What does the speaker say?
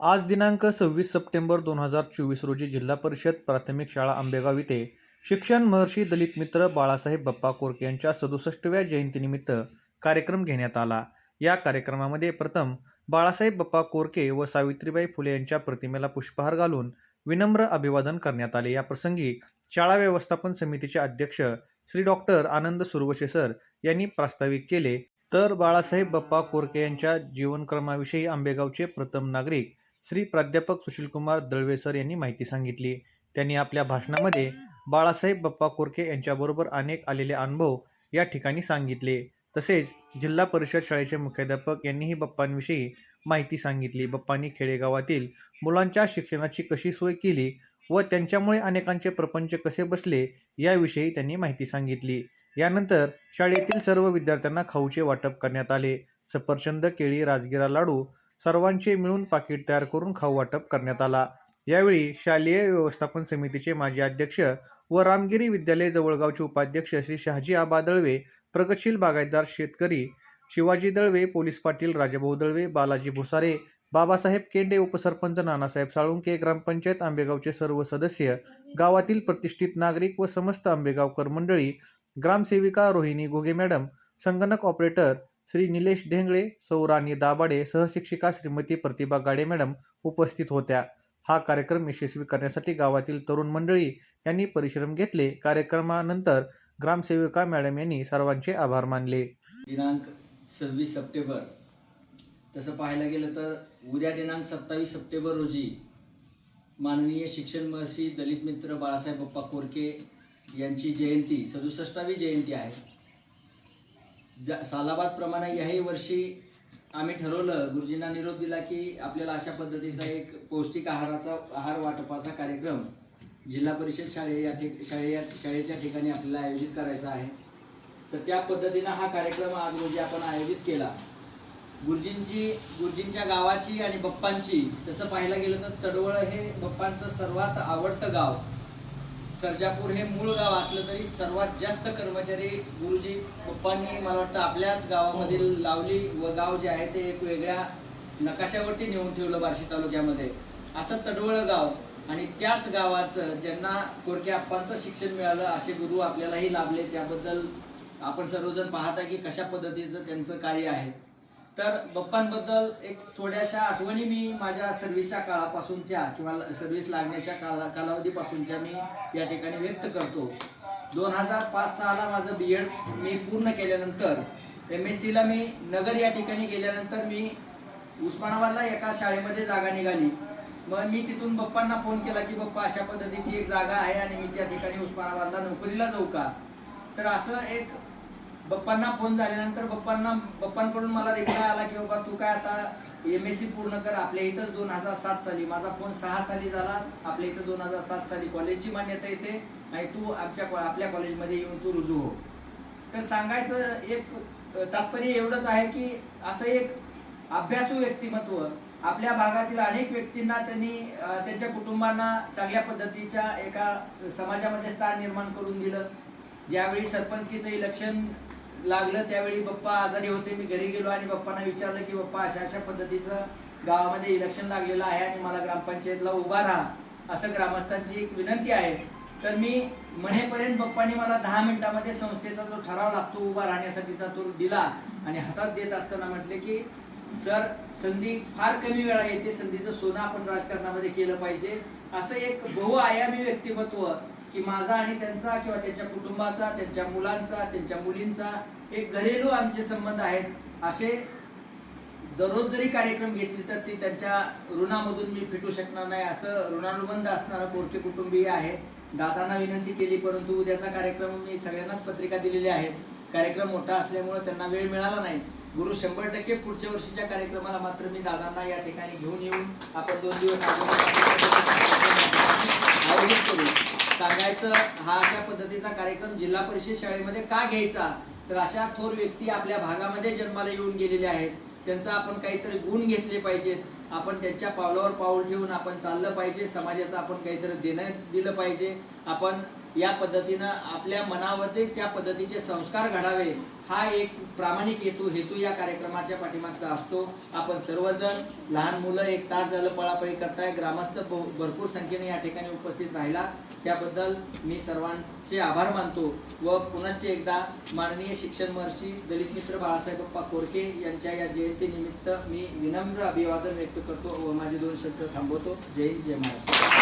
आज दिनांक सव्वीस सप्टेंबर दोन हजार चोवीस रोजी जिल्हा परिषद प्राथमिक शाळा आंबेगाव येथे शिक्षण महर्षी दलित मित्र बाळासाहेब बप्पा कोरके यांच्या सदुसष्टव्या जयंतीनिमित्त कार्यक्रम घेण्यात आला. या कार्यक्रमामध्ये प्रथम बाळासाहेब बप्पा कोरके व सावित्रीबाई फुले यांच्या प्रतिमेला पुष्पहार घालून विनम्र अभिवादन करण्यात आले. या प्रसंगी शाळा व्यवस्थापन समितीचे अध्यक्ष श्री डॉक्टर आनंद सुरवशे सर यांनी प्रास्ताविक केले. तर बाळासाहेब बप्पा कोरके यांच्या जीवनक्रमाविषयी आंबेगावचे प्रथम नागरिक श्री प्राध्यापक सुशीलकुमार दळवे सर यांनी माहिती सांगितली. त्यांनी आपल्या भाषणामध्ये बाळासाहेब बप्पा कोरके यांच्याबरोबर अनेक आलेले अनुभव या ठिकाणी सांगितले. तसेच जिल्हा परिषद शाळेचे मुख्याध्यापक यांनीही बप्पांविषयी माहिती सांगितली. बप्पांनी खेडेगावातील मुलांच्या शिक्षणाची कशी सोय केली व त्यांच्यामुळे अनेकांचे प्रपंच कसे बसले याविषयी त्यांनी माहिती सांगितली. यानंतर शाळेतील सर्व विद्यार्थ्यांना खाऊचे वाटप करण्यात आले. सफरचंद केळी राजगिरा लाडू सर्वांचे मिळून पाकिट तयार करून खाऊ वाटप करण्यात आला. यावेळी शालेय व्यवस्थापन समितीचे माजी अध्यक्ष व रामगिरी विद्यालय जवळगावचे उपाध्यक्ष श्री शहाजी आबा दळवे प्रगतशील बागायतदार शेतकरी शिवाजी दळवे पोलीस पाटील राजाभाऊ दळवे बालाजी भुसारे बाबासाहेब केंडे उपसरपंच नानासाहेब साळुंके ग्रामपंचायत आंबेगावचे सर्व सदस्य गावातील प्रतिष्ठित नागरिक व समस्त आंबेगावकर मंडळी ग्रामसेविका रोहिणी घोगे मॅडम संगणक ऑपरेटर श्री निलेश ढेंगळे सौराणी दाभाडे सहशिक्षिका श्रीमती प्रतिभा गाडे मॅडम उपस्थित होत्या. हा कार्यक्रम यशस्वी करण्यासाठी गावातील तरुण मंडळी यांनी परिश्रम घेतले. कार्यक्रमानंतर ग्रामसेविका मॅडम यांनी सर्वांचे आभार मानले. दिनांक सव्वीस सप्टेंबर. तसं पाहायला गेलं तर उद्या दिनांक सत्तावीस सप्टेंबर रोजी माननीय शिक्षण महर्षी दलित मित्र बाळासाहेब बाप्पा कोरके यांची जयंती सदुसष्टावी जयंती आहे. ज्या सालाबादप्रमाणे याही वर्षी आम्ही ठरवलं गुरुजींना निरोप दिला की आपल्याला अशा पद्धतीचा एक पौष्टिक आहाराचा आहार वाटपाचा कार्यक्रम जिल्हा परिषद शाळे या ठिक शाळे या शाळेच्या ठिकाणी आपल्याला आयोजित करायचा आहे. तर त्या पद्धतीनं हा कार्यक्रम आज रोजी आपण आयोजित केला. गुरुजींची गुरुजींच्या गावाची आणि बप्पांची तसं पाहायला गेलं तर तडवळ हे बप्पांचं सर्वात आवडतं गाव. सर्जापूर हे मूळ गाव असलं तरी सर्वात जास्त कर्मचारी गुरुजी बप्पांनी मला वाटतं आपल्याच गावामधील लावली व गाव जे आहे ते एक वेगळ्या नकाशावरती नेऊन ठेवलं बार्शी तालुक्यामध्ये. असं तडवळ गाव आणि त्याच गावाचं ज्यांना कोरके आप्पांचं शिक्षण मिळालं असे गुरु आपल्यालाही लाभले. त्याबद्दल आपण सर्वजण पाहता की कशा पद्धतीचं त्यांचं कार्य आहे. तर बप्पांबद्दल एक थोड्याशा आठवणी मी माझ्या सर्व्हिसच्या काळापासूनच्या किंवा सर्व्हिस लागण्याच्या काला कालावधीपासूनच्या मी या ठिकाणी व्यक्त करतो. दोन हजार पाच सहाला माझं बी एड मी पूर्ण केल्यानंतर एम एस सीला मी नगर या ठिकाणी गेल्यानंतर मी उस्मानाबादला एका शाळेमध्ये जागा निघाली. मग मी तिथून बप्पांना फोन केला की बप्पा अशा पद्धतीची एक जागा आहे आणि मी त्या ठिकाणी उस्मानाबादला नोकरीला जाऊ का? तर असं एक बप्पांना फोन झाल्यानंतर बप्पांना बप्पांकडून मला रिप्लाय आला की बाबा तू काय आता एम एस सी पूर्ण कर आपल्या इथं दोन हजार सात साली. माझा फोन सहा साली झाला आपल्या इथं दोन हजार सात साली. कॉलेजची मान्यता येते आणि तू आमच्या कॉ- आपल्या कॉलेजमध्ये येऊन तू रुजू हो. तर सांगायचं एक तात्पर्य एवढंच आहे की असं एक अभ्यासू व्यक्तिमत्व आपल्या भागातील अनेक व्यक्तींना त्यांनी त्यांच्या कुटुंबांना चांगल्या पद्धतीच्या एका समाजामध्ये स्थान निर्माण करून दिलं. ज्यावेळी सरपंचकीचं इलेक्शन लागलं त्यावेळी बाप्पा आजारी होते मी घरी गेलो आणि बाप्पांना विचारलं की बाप्पा अशा अशा पद्धतीचं गावामध्ये इलेक्शन लागलेलं आहे आणि मला ग्रामपंचायतला उभा राहा. असं ग्रामस्थांची एक विनंती आहे. तर मी म्हणेपर्यंत बाप्पांनी मला दहा मिनिटामध्ये संस्थेचा जो ठराव लागतो उभा राहण्यासाठीचा तो दिला आणि हातात देत असताना म्हटले की सर संधी फार कमी वेळा येते संधीचं सोनं आपण राजकारणामध्ये केलं पाहिजे. असं एक बहुआयामी व्यक्तिमत्व की माझा आणि त्यांचा किंवा त्यांच्या कुटुंबाचा त्यांच्या मुलांचा त्यांच्या मुलींचा एक घरेलू आमचे संबंध आहेत. असे दररोज जरी कार्यक्रम घेतले तर ते त्यांच्या ऋणामधून मी फिटू शकणार नाही. असं ऋणानुबंध असणारं बोरके कुटुंबीय आहे. दादांना विनंती केली परंतु उद्याचा कार्यक्रम मी सगळ्यांनाच पत्रिका दिलेल्या आहेत. कार्यक्रम मोठा असल्यामुळे त्यांना वेळ मिळाला नाही. गुरु शंभर टक्के पुढच्या वर्षीच्या कार्यक्रमाला मात्र मी दादांना या ठिकाणी घेऊन येऊन आपण दोन दिवस आयोजित करू. सांगायचं हा अशा पद्धतीचा कार्यक्रम जिल्हा परिषद शाळेमध्ये का घ्यायचा? तर अशा थोर व्यक्ती आपल्या भागामध्ये जन्माला येऊन गेलेल्या आहेत. त्यांचा आपण काहीतरी गुण घेतले पाहिजेत. आपण त्यांच्या पावलावर पाऊल ठेवून आपण चाललं पाहिजे. समाजाचं आपण काहीतरी देणं दिलं पाहिजे. आपण या पद्धतीनं आपल्या मनावरती त्या पद्धतीचे संस्कार घडावे. हा एक प्रामाणिक हेतू हेतू या कार्यक्रमाच्या पाठीमागचा असतो. आपण सर्वजण लहान मुलं एक तास झालं पळापळी करताय. ग्रामस्थ भरपूर संख्येने या ठिकाणी उपस्थित राहिला. त्याबद्दल मी सर्वांचे आभार मानतो व पुनश्च एकदा माननीय शिक्षण महर्षी दलित मित्र बाळासाहेब बाप्पा कोरके यांच्या या जयंतीनिमित्त मी विनम्र अभिवादन व्यक्त करतो व माझे दोन शब्द थांबवतो. जय जय महाराष्ट्र.